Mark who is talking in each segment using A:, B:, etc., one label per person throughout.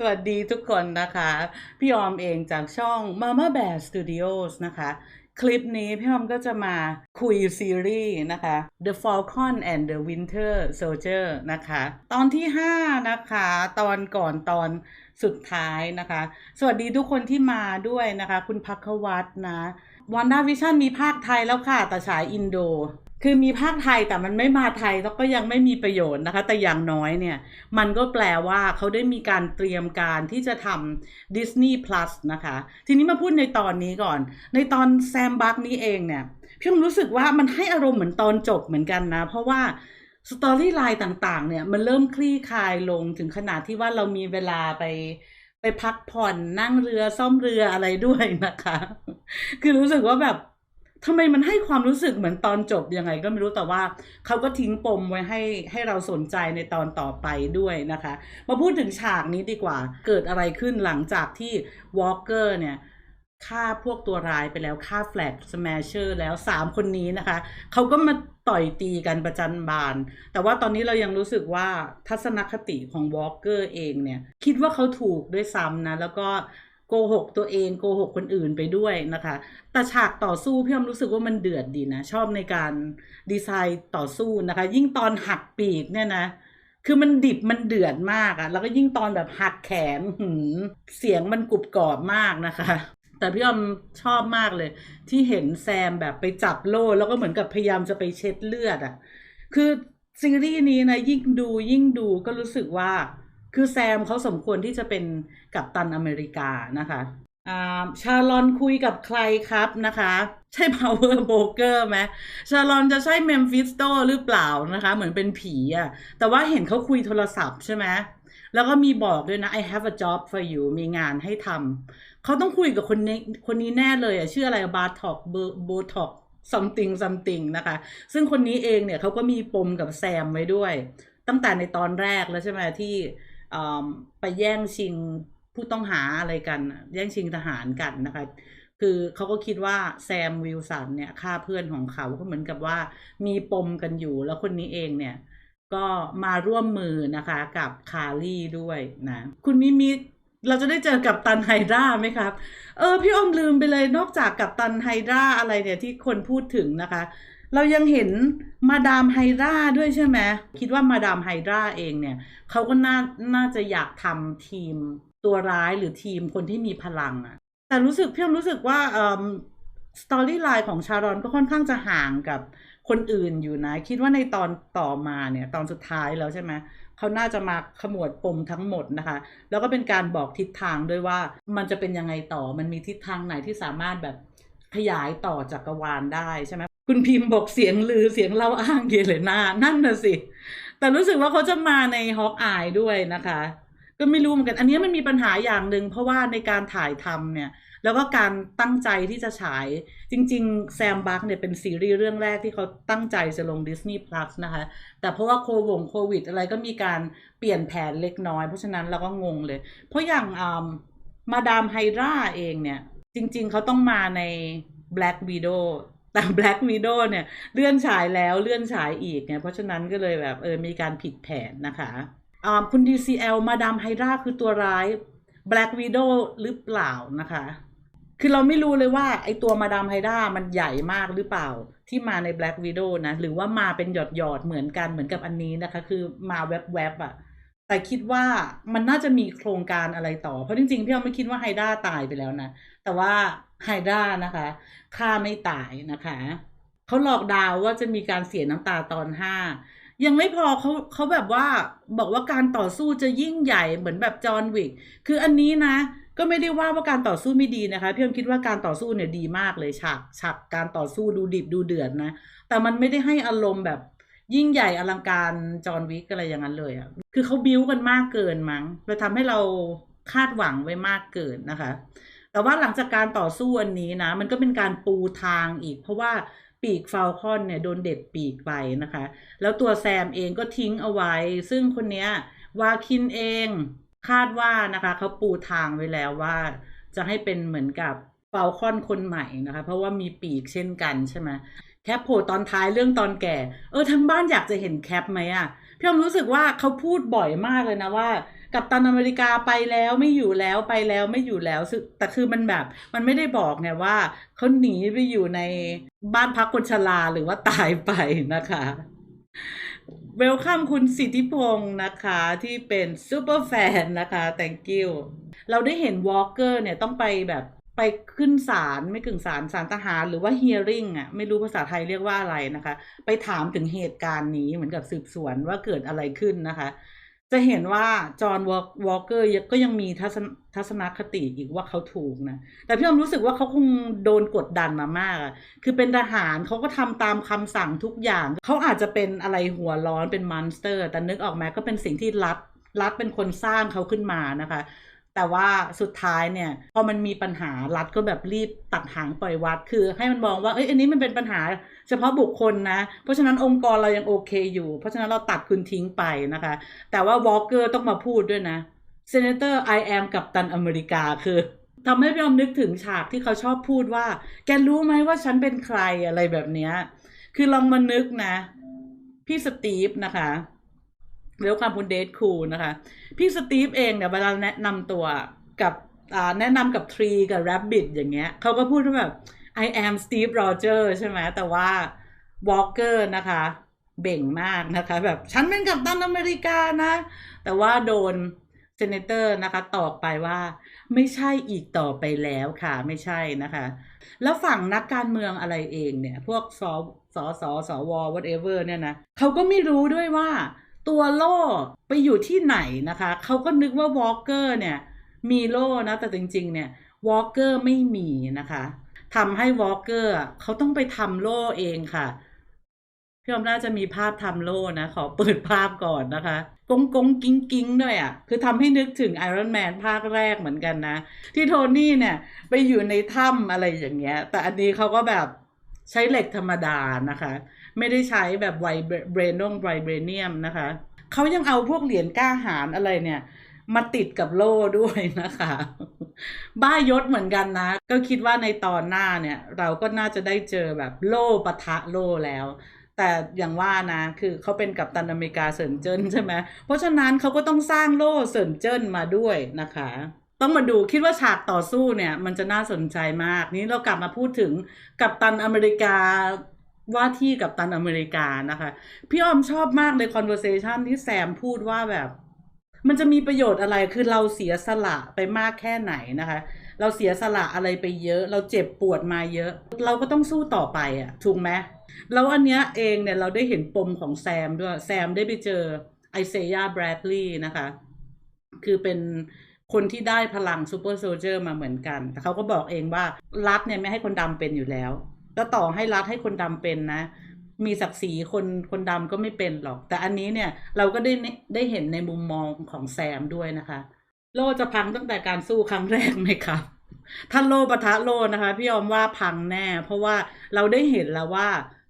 A: สวัสดีทุกคนนะคะ พี่ออมเองจากช่อง Mama Bear Studios นะคะ คลิปนี้พี่ออมก็จะมาคุยซีรีส์นะคะ The Falcon and the Winter Soldier นะคะ ตอนที่ 5 นะคะ ตอนก่อนตอนสุดท้ายนะคะ สวัสดีทุกคนที่มาด้วยนะคะ คุณพักวัตนะ วันด้าวิชั่นมีภาคไทยแล้วค่ะ แต่ฉายอินโด คือมีภาคไทยแต่มันไม่มาไทยแล้วก็ยังไม่มีประโยชน์นะคะ แต่อย่างน้อยเนี่ย มันก็แปลว่าเขาได้มีการเตรียมการที่จะทำ Disney Plus นะคะ ทีนี้มาพูดในตอนนี้ก่อน ในตอนแซมบักนี้เองเนี่ยพี่ผมรู้สึกว่ามันให้อารมณ์เหมือนตอนจบเหมือนกันนะ เพราะว่าสตอรี่ไลน์ต่างๆ เนี่ย มันเริ่มคลี่คลายลงถึงขนาดที่ว่าเรามีเวลาไป ไปพักผ่อนนั่งเรือซ่อมเรืออะไรด้วยนะคะ คือรู้สึกว่าแบบทำไมมันให้ความรู้สึกเหมือนตอนจบยังไงก็ไม่รู้แต่ว่าเขาก็ทิ้งปมไว้ให้ให้เราสนใจในตอนต่อไปด้วยนะคะ มาพูดถึงฉากนี้ดีกว่า เกิดอะไรขึ้นหลังจากที่วอล์กเกอร์เนี่ยฆ่าพวกตัวร้ายไปแล้วฆ่าแฟลกสแมชเชอร์แล้วสามคนนี้นะคะ เขาก็มา ต่อยตีกันประจันบาน แต่ว่าตอนนี้เรายังรู้สึกว่าทัศนคติของวอล์กเกอร์เองเนี่ย คิดว่าเขาถูกด้วยซ้ำนะ แล้วก็โกหกตัวเองโกหกคนอื่นไปด้วยนะคะ แต่ฉากต่อสู้พี่อมรู้สึกว่ามันเดือดดีนะ ชอบในการดีไซน์ต่อสู้นะคะ ยิ่งตอนหักปีกเนี่ยนะ คือมันดิบมันเดือดมากอะแล้วก็ยิ่งตอนแบบหักแขนหืเสียงมันกรุบกรอบมากนะคะ แต่พี่อมชอบมากเลย ที่เห็นแซมแบบไปจับโล่แล้วก็เหมือนกับพยายามจะไปเช็ดเลือดอะคือซีรีส์นี้นะยิ่งดูยิ่งดูก็รู้สึกว่า คือแซมเขาสมควรที่จะเป็นกัปตันอเมริกานะคะอ่าชาลอนคุยกับใครครับนะคะ ใช่ power broker ไหมชาลอนจะใช่เมมฟิสโตหรือเปล่านะคะ เหมือนเป็นผีอะแต่ว่าเห็นเขาคุยโทรศัพท์ใช่ไหม แล้วก็มีบอกด้วยนะ I have a job for you มีงานให้ทำเขาต้องคุยกับคนนี้คนนี้แน่เลยอะชื่ออะไรบาร์ท็อกโบท็อก something something นะคะ ซึ่งคนนี้เองเนี่ยเขาก็มีปมกับแซมไว้ด้วย ตั้งแต่ในตอนแรกแล้วใช่ไหมที่ไปแย่งชิงผู้ต้องหาอะไรกัน แย่งชิงทหารกันนะคะคือเขาก็คิดว่าแซมวิลสันเนี่ยฆ่าเพื่อนของเขาก็เหมือนกับว่ามีปมกันอยู่แล้วคนนี้เองเนี่ย ก็มาร่วมมือนะคะกับคารี่ด้วยนะ คุณมิมิเราจะได้เจอกับตันไฮดราไหมครับ เออ พี่อมลืมไปเลยนอกจากกับตันไฮดราอะไรเนี่ยที่คนพูดถึงนะคะ เรายังเห็นมาดามไฮดราด้วยใช่ไหมคิดว่ามาดามไฮดราเองเนี่ยเขาก็น่าน่าจะอยากทำทีมตัวร้ายหรือทีมคนที่มีพลังอะแต่รู้สึกพี่อมรู้สึกว่าเอ่อสตอรี่ไลน์ของชารอนก็ค่อนข้างจะห่างกับ คนอื่นอยู่นะ คิดว่าในตอนต่อมาเนี่ยตอนสุดท้ายแล้วใช่ไหมเขาน่าจะมาขมวดปมทั้งหมดนะคะ แล้วก็เป็นการบอกทิศทางด้วยว่ามันจะเป็นยังไงต่อมันมีทิศทางไหนที่สามารถแบบขยายต่อจักรวาลได้ใช่ไหมคุณพิมพ์บอกเสียงลือเสียงเล่าอ้างเยเลนานั่นน่ะสิ แต่รู้สึกว่าเขาจะมาในฮอกอายด้วยนะคะ ก็ไม่รู้เหมือนกัน อันนี้มันมีปัญหาอย่างหนึ่งเพราะว่าในการถ่ายทำเนี่ย แล้วก็การตั้งใจที่จะฉายจริงๆแซมบักเนี่ยเป็นซีรีส์เรื่องแรกที่เขาตั้งใจจะลง Disney Plus นะคะ แต่เพราะว่าโควงโควิด อะไรก็มีการเปลี่ยนแผนเล็กน้อย เพราะฉะนั้นเราก็งงเลย เพราะอย่างมาดามไฮราเองเนี่ย จริงๆเขาต้องมาใน Black Widow แต่ Black Widow เนี่ย เลื่อนฉายแล้วเลื่อนฉายอีกไงเพราะฉะนั้นก็เลยแบบเออมีการผิดแผนนะคะคุณ DCL มาดามไฮราคือตัวร้าย Black Widow หรือเปล่านะคะ คือเราไม่รู้เลยว่าไอตัวมาดามไฮดรามันใหญ่มากหรือเปล่าที่มาใน Black Widow นะ หรือว่ามาเป็นหยอดหยอดเหมือนกันเหมือนกับอันนี้นะคะ คือมาแวบๆอะ่ะแต่คิดว่ามันน่าจะมีโครงการอะไรต่อ เพราะจริงๆ พี่เอาไม่คิดว่าไฮด้าตายไปแล้วนะ แต่ว่าไฮด้านะคะฆ่าไม่ตายนะคะเขาหลอกดาวว่าจะมีการเสียน้ำตาตอนห้ายังไม่พอเขาเขาแบบว่าบอกว่าการต่อสู้จะยิ่งใหญ่เหมือนแบบจอห์นวิกคืออันนี้นะ ก็ไม่ได้ว่าว่าการต่อสู้ไม่ดีนะคะพี่อมคิดว่าการต่อสู้เนี่ยดีมากเลยฉากฉากการต่อสู้ดูดิบดูเดือดนะ แต่มันไม่ได้ให้อารมณ์แบบยิ่งใหญ่อลังการจอห์นวิกอะไรอย่างนั้นเลยอะ่ะคือเขาบิ้วกันมากเกินมั้งเลยทำให้เราคาดหวังไว้มากเกินนะคะ แต่ว่าหลังจากการต่อสู้อันนี้นะ มันก็เป็นการปูทางอีก เพราะว่าปีกฟาลคอนเนี่ยโดนเด็ดปีกไปนะคะ แล้วตัวแซมเองก็ทิ้งเอาไว้ ซึ่งคนเนี้ยวาคินเอง คาดว่านะคะเขาปูทางไว้แล้วว่า จะให้เป็นเหมือนกับฟาลคอนคนใหม่นะคะ เพราะว่ามีปีกเช่นกันใช่ไหมแคปโผล่ตอนท้ายเรื่องตอนแก่ เออทั้งบ้านอยากจะเห็นแคปไหมอะพี่อมรู้สึกว่าเขาพูดบ่อยมากเลยนะว่ากับตันอเมริกาไปแล้วไม่อยู่แล้วไปแล้วไม่อยู่แล้วซึ่งแต่คือมันแบบ มันไม่ได้บอกไงว่าเขาหนีไปอยู่ในบ้านพักคนชราหรือว่าตายไปนะคะ เวลคัมคุณสิทธิพงศ์นะคะที่เป็นซูเปอร์แฟนนะคะ thank you เราได้เห็นวอล์กเกอร์เนี่ยต้องไปแบบไปขึ้นศาลไม่กึ่งศาลศาลทหารหรือว่า hearing อะไม่รู้ภาษาไทยเรียกว่าอะไรนะคะ ไปถามถึงเหตุการณ์นี้เหมือนกับสืบสวนว่าเกิดอะไรขึ้นนะคะ จะเห็นว่าจอห์นวอลเกอร์ก็ยังมีทัศนคติอีกว่าเขาถูกนะ แต่พี่อมรู้สึกว่าเขาคงโดนกดดันมามากอะคือเป็นทหารเขาก็ทำตามคำสั่งทุกอย่าง เขาอาจจะเป็นอะไรหัวร้อนเป็นมอนสเตอร์ แต่นึกออกไหมก็เป็นสิ่งที่รัฐรัฐเป็นคนสร้างเขาขึ้นมานะคะ แต่ว่าสุดท้ายเนี่ยพอมันมีปัญหารัฐก็แบบรีบตัดหางปล่อยวัด คือ ให้มันมองว่าเอ้ยอันนี้มันเป็นปัญหาเฉพาะบุคคลนะ เพราะฉะนั้นองค์กรเรายังโอเคอยู่ เพราะฉะนั้นเราตัดคุณทิ้งไปนะคะ แต่ว่าวอลเกอร์ต้องมาพูดด้วยนะเซเนเตอร์ I am กับตันอเมริกาคือทำให้พี่อมนึกถึงฉากที่เขาชอบพูดว่า แกรู้ไหมว่าฉันเป็นใครอะไรแบบเนี้ยคือลองมานึกนะ พี่สตีฟนะคะ เวลคัมคุณเดทคูนะคะ พี่สตีฟเองเนี่ยเวลาแนะนำตัวกับแนะนำกับทรีกับแรบบิ t อย่างเงี้ยเขาก็พูดว่าแบบ I am Steve Rogers ใช่ไหมแต่ว่าวอลเกอร์นะคะ เบ่งมากนะคะ แบบฉันเป็นกัปตันอเมริกานะ แต่ว่าโดนเซเนเตอร์นะคะตอบไปว่าไม่ใช่อีกต่อไปแล้วค่ะ ไม่ใช่นะคะ แล้วฝั่งนักการเมืองอะไรเองเนี่ย พวกสสสสว whatever เนี่ยนะเขาก็ไม่รู้ด้วยว่า ตัวโล่ไปอยู่ที่ไหนนะคะ เขาก็นึกว่าวอลเกอร์เนี่ยมีโล่นะ แต่จริงๆ เนี่ยวอลเกอร์ไม่มีนะคะทำให้วอลเกอร์เขาต้องไปทำโล่เองค่ะพี่อมน่าจะมีภาพทำโล่นะ ขอเปิดภาพก่อนนะคะ กงกงกิ้งกิ้งด้วยอะ่ะ คือทำให้นึกถึงไอรอนแมนภาคแรกเหมือนกันนะ ที่โทนี่เนี่ย ไปอยู่ในถ้ำอะไรอย่างเงี้ย แต่อันนี้เขาก็แบบใช้เหล็กธรรมดานะคะ ไม่ได้ใช้แบบไวเบรนงไวเบรเนียมนะคะเขายังเอาพวกเหรียญกล้าหารอะไรเนี่ยมาติดกับโล่ด้วยนะคะ บ้ายศเหมือนกันนะ ก็คิดว่าในตอนหน้าเนี่ย เราก็น่าจะได้เจอแบบโล่ปะทะโล่แล้ว แต่อย่างว่านะคือเขาเป็นกัปตันอเมริกาเซินเจิ้นใช่ไหมเพราะฉะนั้นเขาก็ต้องสร้างโล่เซินเจิ้นมาด้วยนะคะ ต้องมาดูคิดว่าฉากต่อสู้เนี่ย มันจะน่าสนใจมากนี้เรากลับมาพูดถึงกัปตันอเมริกา ว่าที่กัปตันอเมริกานะคะ พี่อ้อมชอบมากเลย conversation ที่แซมพูดว่าแบบ มันจะมีประโยชน์อะไรคือเราเสียสละไปมากแค่ไหนนะคะ เราเสียสละอะไรไปเยอะ เราเจ็บปวดมาเยอะ เราก็ต้องสู้ต่อไปอะถูกไหมแล้วอันเนี้ยเองเนี่ยเราได้เห็นปมของแซมด้วยแซมได้ไปเจอไอเซยาแบรดลีย์นะคะ คือเป็นคนที่ได้พลังซูเปอร์โซลเจอร์มาเหมือนกัน แต่เขาก็บอกเองว่ารัฐเนี่ยไม่ให้คนดำเป็นอยู่แล้ว แล้วต่อให้รัฐให้คนดำเป็นนะ มีศักดิ์ศรีคนคนดำก็ไม่เป็นหรอก แต่อันนี้เนี่ยเราก็ได้ได้เห็นในมุมมองของแซมด้วยนะคะ โลจะพังตั้งแต่การสู้ครั้งแรกไหมครับถ้านโลปะทะโลนะคะ พี่ยอมว่าพังแน่ เพราะว่าเราได้เห็นแล้วว่า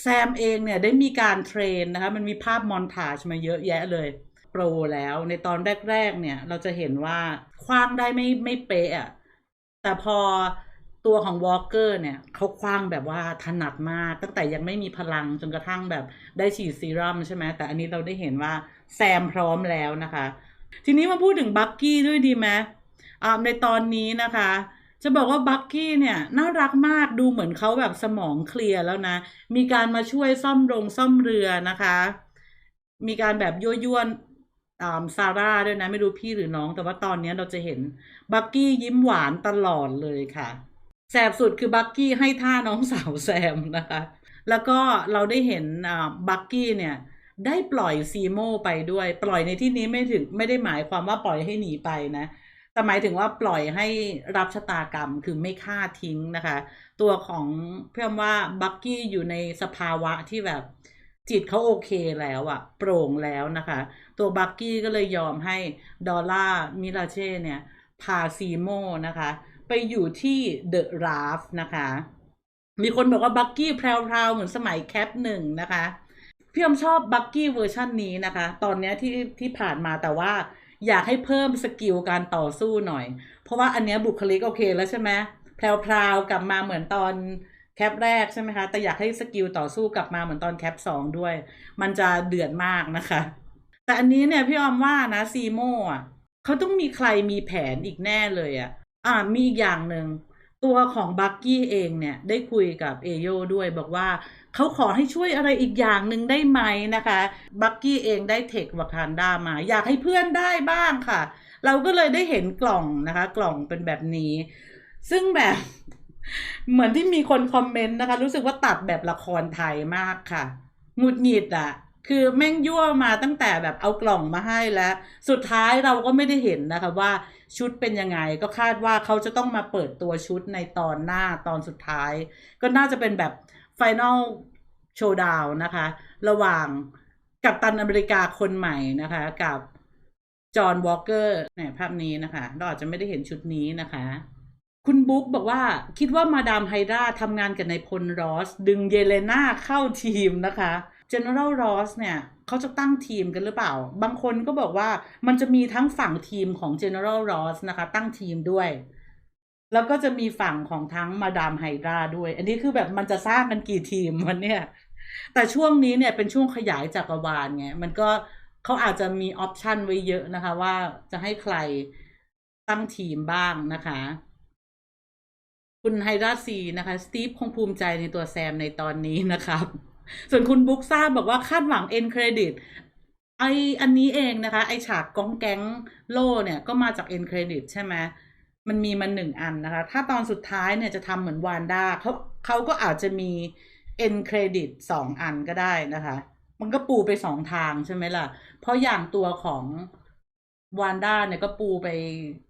A: แซมเองเนี่ยได้มีการเทรนนะคะ มันมีภาพมอนทาจมาเยอะแยะเลยโปรแล้วในตอนแรก ๆ เนี่ย เราจะเห็นว่าคว้างได้ไม่ไม่เป๊ะอะแต่พอ ตัวของวอลเกอร์เนี่ยเขาคว้างแบบว่าถนัดมาก ตั้งแต่ยังไม่มีพลังจนกระทั่งแบบได้ฉีดซีรัมใช่ไหมแต่อันนี้เราได้เห็นว่าแซมพร้อมแล้วนะคะ ทีนี้มาพูดถึงบักกี้ด้วยดีไหมในตอนนี้นะคะ จะบอกว่าบักกี้เนี่ยน่ารักมากดูเหมือนเขาแบบสมองเคลียร์แล้วนะ มีการมาช่วยซ่อมโรงซ่อมเรือนะคะ มีการแบบยั่วยวนอ่าซาร่าด้วยนะ ไม่รู้พี่หรือน้อง แต่ว่าตอนนี้เราจะเห็นบักกี้ยิ้มหวานตลอดเลยค่ะ แสบสุดคือบักกี้ให้ท่าน้องสาวแซมนะคะ แล้วก็เราได้เห็นบักกี้เนี่ยได้ปล่อยซีโมไปด้วย ปล่อยในที่นี้ไม่ถึงไม่ได้หมายความว่าปล่อยให้หนีไปนะแต่หมายถึงว่าปล่อยให้รับชะตากรรมคือไม่ฆ่าทิ้งนะคะ ตัวของเพื่อว่าบักกี้อยู่ในสภาวะที่แบบจิตเขาโอเคแล้วอะโปร่งแล้วนะคะ ตัวบักกี้ก็เลยยอมให้ดอลล่ามิลาเช่เนี่ยพาซีโมนะคะ ไปอยู่ที่เดอะราฟนะคะ มีคนบอกว่าบักกี้แพรวๆเหมือนสมัยแคปหนึ่งนะคะ พี่อมชอบบักกี้เวอร์ชันนี้นะคะ ตอนเนี้ยที่ที่ผ่านมาแต่ว่าอยากให้เพิ่มสกิลการต่อสู้หน่อย เพราะว่าอันเนี้ยบุคลิกโอเคแล้วใช่ไหมแพรวๆกลับมาเหมือนตอนแคปแรกใช่ไหมคะ แต่อยากให้สกิลต่อสู้กลับมาเหมือนตอนแคปสองด้วย มันจะเดือดมากนะคะ แต่อันนี้เนี่ยพี่ออมว่านะซีโมอะเขาต้องมีใครมีแผนอีกแน่เลยอะ อ่ามีอีกอย่างหนึ่ง ตัวของบักกี้เองเนี่ย ได้คุยกับเอโยด้วยบอกว่าเขาขอให้ช่วยอะไรอีกอย่างหนึ่งได้ไหมนะคะ บักกี้เองได้เทควากันดามา อยากให้เพื่อนได้บ้างค่ะ เราก็เลยได้เห็นกล่องนะคะ กล่องเป็นแบบนี้ ซึ่งแบบเหมือนที่มีคนคอมเมนต์นะคะ รู้สึกว่าตัดแบบละครไทยมากค่ะหงุดหงิดอะ คือแม่งยั่วมาตั้งแต่แบบเอากล่องมาให้แล้ว สุดท้ายเราก็ไม่ได้เห็นนะคะว่าชุดเป็นยังไง ก็คาดว่าเขาจะต้องมาเปิดตัวชุดในตอนหน้าตอนสุดท้าย ก็น่าจะเป็นแบบไฟน a ลโชว์ดาวนะคะ ระหว่างกับตันอเมริกาคนใหม่นะคะ กับจอห์นวอลเกอร์เนี่ยภาพนี้นะคะ เราอาจจะไม่ได้เห็นชุดนี้นะคะ คุณบุ๊กบอกว่าคิดว่ามาดามไฮดราทำงานกับนายพลรอส ดึงเยเลนาเข้าทีมนะคะ General Ross เนี่ยเขาจะตั้งทีมกันหรือเปล่า บางคนก็บอกว่ามันจะมีทั้งฝั่งทีมของ General Ross นะคะ ตั้งทีมด้วย แล้วก็จะมีฝั่งของทั้งมาดามไฮดราด้วย อันนี้คือแบบมันจะสร้างกันกี่ทีมวันเนี่ย แต่ช่วงนี้เนี่ยเป็นช่วงขยายจักรวาลไงมันก็เขาอาจจะมีออปชันไว้เยอะนะคะ ว่าจะให้ใครตั้งทีมบ้างนะคะ คุณไฮดราซีนะคะ สตีฟคงภูมิใจในตัวแซมในตอนนี้นะครับ ส่วนคุณบุ๊กซ่าบบอกว่าคาดหวังเอ็นเครดิตไออันนี้เองนะคะ ไอฉากก้องแก๊งโล่เนี่ยก็มาจากเอ็นเครดิตใช่ไหมมันมีมาหนึ่งอันนะคะ ถ้าตอนสุดท้ายเนี่ยจะทำเหมือนวานด้าเขาเขาก็อาจจะมีเอ็นเครดิตสองอันก็ได้นะคะ มันก็ปูไปสองทางใช่ไหมล่ะ เพราะอย่างตัวของวานด้าเนี่ยก็ปูไป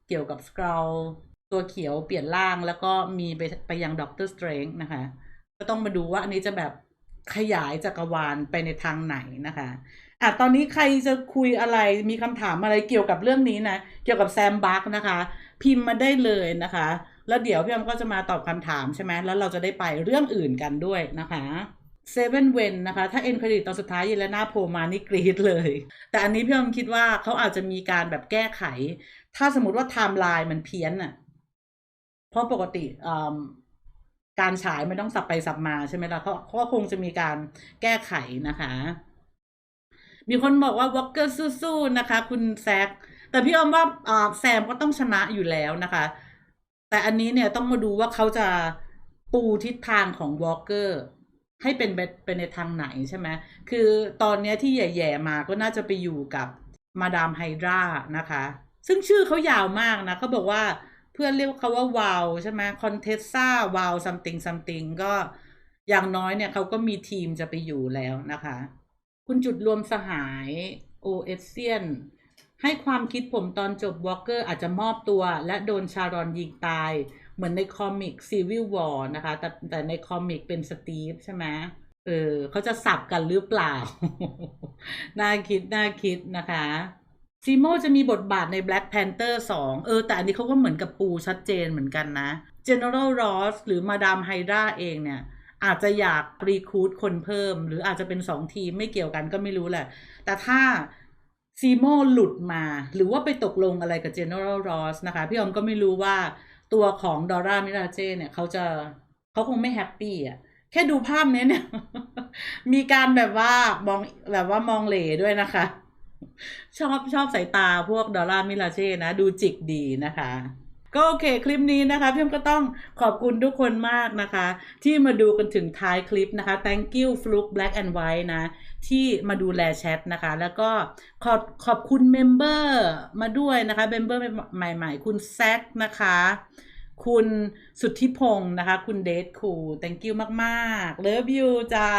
A: เกี่ยวกับสกร l ตัวเขียวเปลี่ยนร่างแล้วก็มีไปไปยังด็อกเตอร์สเตรนนะคะ ก็ต้องมาดูว่าอันนี้จะแบบ ขยายจักรวาลไปในทางไหนนะคะอะตอนนี้ใครจะคุยอะไรมีคำถามอะไรเกี่ยวกับเรื่องนี้นะ เกี่ยวกับแซมบัคนะคะ พิมพ์มาได้เลยนะคะ แล้วเดี๋ยวพี่อมก็จะมาตอบคำถามใช่ไหมแล้วเราจะได้ไปเรื่องอื่นกันด้วยนะคะเซเว่นเวนนะคะ ถ้าเอ็นเครดิตตอนสุดท้ายเยเลนาโผล่มานี่กรีดเลย แต่อันนี้พี่อมคิดว่าเขาอาจจะมีการแบบแก้ไข ถ้าสมมติว่าไทม์ไลน์มันเพี้ยนอะเพราะปกติ การฉายไม่ต้องสับไปสับมาใช่ไหมล่ะเขาเขาคงจะมีการแก้ไขนะคะ มีคนบอกว่าวอลเกอร์สู้ๆนะคะ คุณแซกแต่พี่อมว่าแซมก็ต้องชนะอยู่แล้วนะคะ แต่อันนี้เนี่ยต้องมาดูว่าเขาจะปูทิศทางของวอลเกอร์ให้เป็นเป็นในทางไหนใช่ไหมคือตอนนี้ที่แย่ๆมาก็น่าจะไปอยู่กับมาดามไฮดรานะคะ ซึ่งชื่อเขายาวมากนะเขาบอกว่า พื่อนเรียกเขาว่าวาวใช่ไหมคอนเทสซ่าวาวซัมติงซัมติงก็อย่างน้อยเนี่ยเขาก็มีทีมจะไปอยู่แล้วนะคะ คุณจุดรวมสหายโอเอเซียนให้ความคิดผมตอนจบวอลเกอร์อาจจะมอบตัว และโดนชารอนยิงตาย เหมือนในคอมิกซีวิลวอร์นะคะ แต่แต่ในคอมิกเป็นสตีฟใช่ไหมเออเขาจะสับกันหรือเปล่า น่าคิดน่าคิดนะคะ ซีโมจะมีบทบาทใน Black Panther 2 เออ แต่อันนี้เขาก็เหมือนกับปูชัดเจนเหมือนกันนะ General Ross หรือมาดามไฮดราเองเนี่ย อาจจะอยากรีคูดคนเพิ่ม หรืออาจจะเป็นสองทีมไม่เกี่ยวกันก็ไม่รู้แหละ แต่ถ้าซีโมหลุดมา หรือว่าไปตกลงอะไรกับ General Ross นะคะ พี่อมก็ไม่รู้ว่าตัวของดอร่ามิราเจเนี่ยเขาจะเขาคงไม่แฮปปี้อะแค่ดูภาพนี้เนี่ย มีการแบบว่ามองแบบว่ามองเหลด้วยนะคะ ชอบชอบสายตาพวกดอลลาร์มิลาเช่นะ ดูจิกดีนะคะ ก็โอเคคลิปนี้นะคะพี่มก็ต้องขอบคุณทุกคนมากนะคะ ที่มาดูกันถึงท้ายคลิปนะคะ thank you fluke black and white นะ ที่มาดูแลแชทนะคะ แล้วก็ขอบขอบคุณเมมเบอร์มาด้วยนะคะเมมเบอร์ใหม่ ๆ คุณแซกนะคะคุณสุทธิพงศ์นะคะ คุณเดทคู thank you มากๆ love you จ้า